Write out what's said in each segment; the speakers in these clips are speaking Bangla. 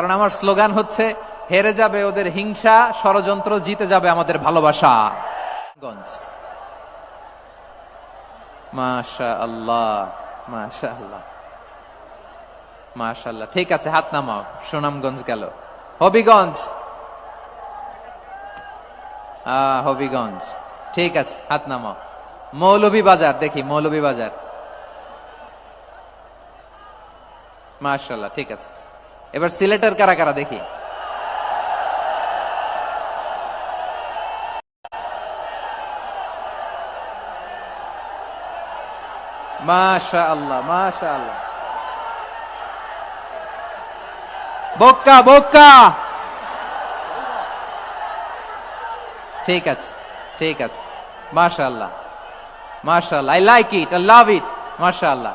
কারণ আমার স্লোগান হচ্ছে, হেরে যাবে ওদের হিংসা, ষড়যন্ত্র জিতে যাবে আমাদের ভালোবাসা। গঞ্জ। মাশা আল্লাহ মাশা আল্লাহ মাশাল্লাহ ঠিক আছে, হাত নামাও, সুনামগঞ্জ গেল। হবিগঞ্জ। হবিগঞ্জ। ঠিক আছে, হাত নামাও। মৌলভী বাজার দেখি মৌলভী বাজার মাশাল্লাহ ঠিক আছে। এবার সিলেটের কারা কারা দেখি? মাশা আল্লাহ মাশা আল্লাহ বক্কা বক্কা। ঠিক আছে ঠিক আছে। মাশাআল্লাহ মাশাআল্লাহ। I like it I love it মাশাআল্লাহ।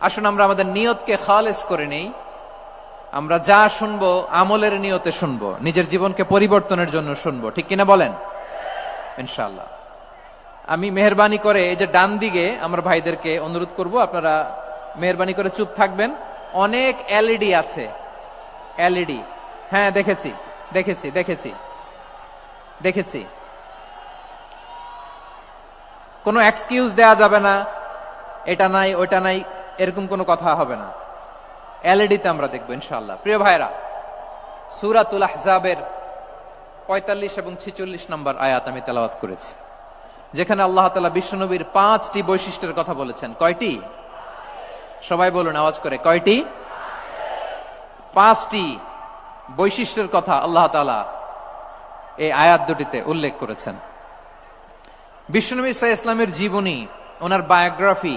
আসুন আমরা আমাদের নিয়তকে খালেস করে নেই। আমরা যা শুনব, আমলের নিয়তে শুনব, নিজের জীবনকে পরিবর্তনের জন্য শুনব। ঠিক কিনা বলেন? ইনশাল্লাহ আমি মেহরবানি করে এই যে ডান দিকে আমার ভাইদেরকে অনুরোধ করব, আপনারা মেহরবানি করে চুপ থাকবেন। অনেক এলইডি আছে। এলইডি। হ্যাঁ দেখেছি দেখেছি দেখেছি দেখেছি। কোনো এক্সকিউজ দেয়া যাবে না। এটা নাই ওটা নাই। এরকম কোনো কথা হবে না। এলইডিতে আমরা দেখব ইনশাল্লাহ প্রিয় ভাইরা, সুরাতুল আহজাবের পঁয়তাল্লিশ এবং ছিচল্লিশ নম্বর আয়াত আমি তেলাওয়াত করেছি। যেখানে আল্লাহ তালা বিশ্বনবীর পাঁচটি বৈশিষ্ট্যের কথা বলেছেন। কয়টি? সবাই বলুন, আওয়াজ করে, কয়টি? পাঁচটি বৈশিষ্ট্যের কথা আল্লাহ তালা এই আয়াত দুটিতে উল্লেখ করেছেন। বিশ্বনবী ইসা ইসলামের জীবনী, ওনার বায়োগ্রাফি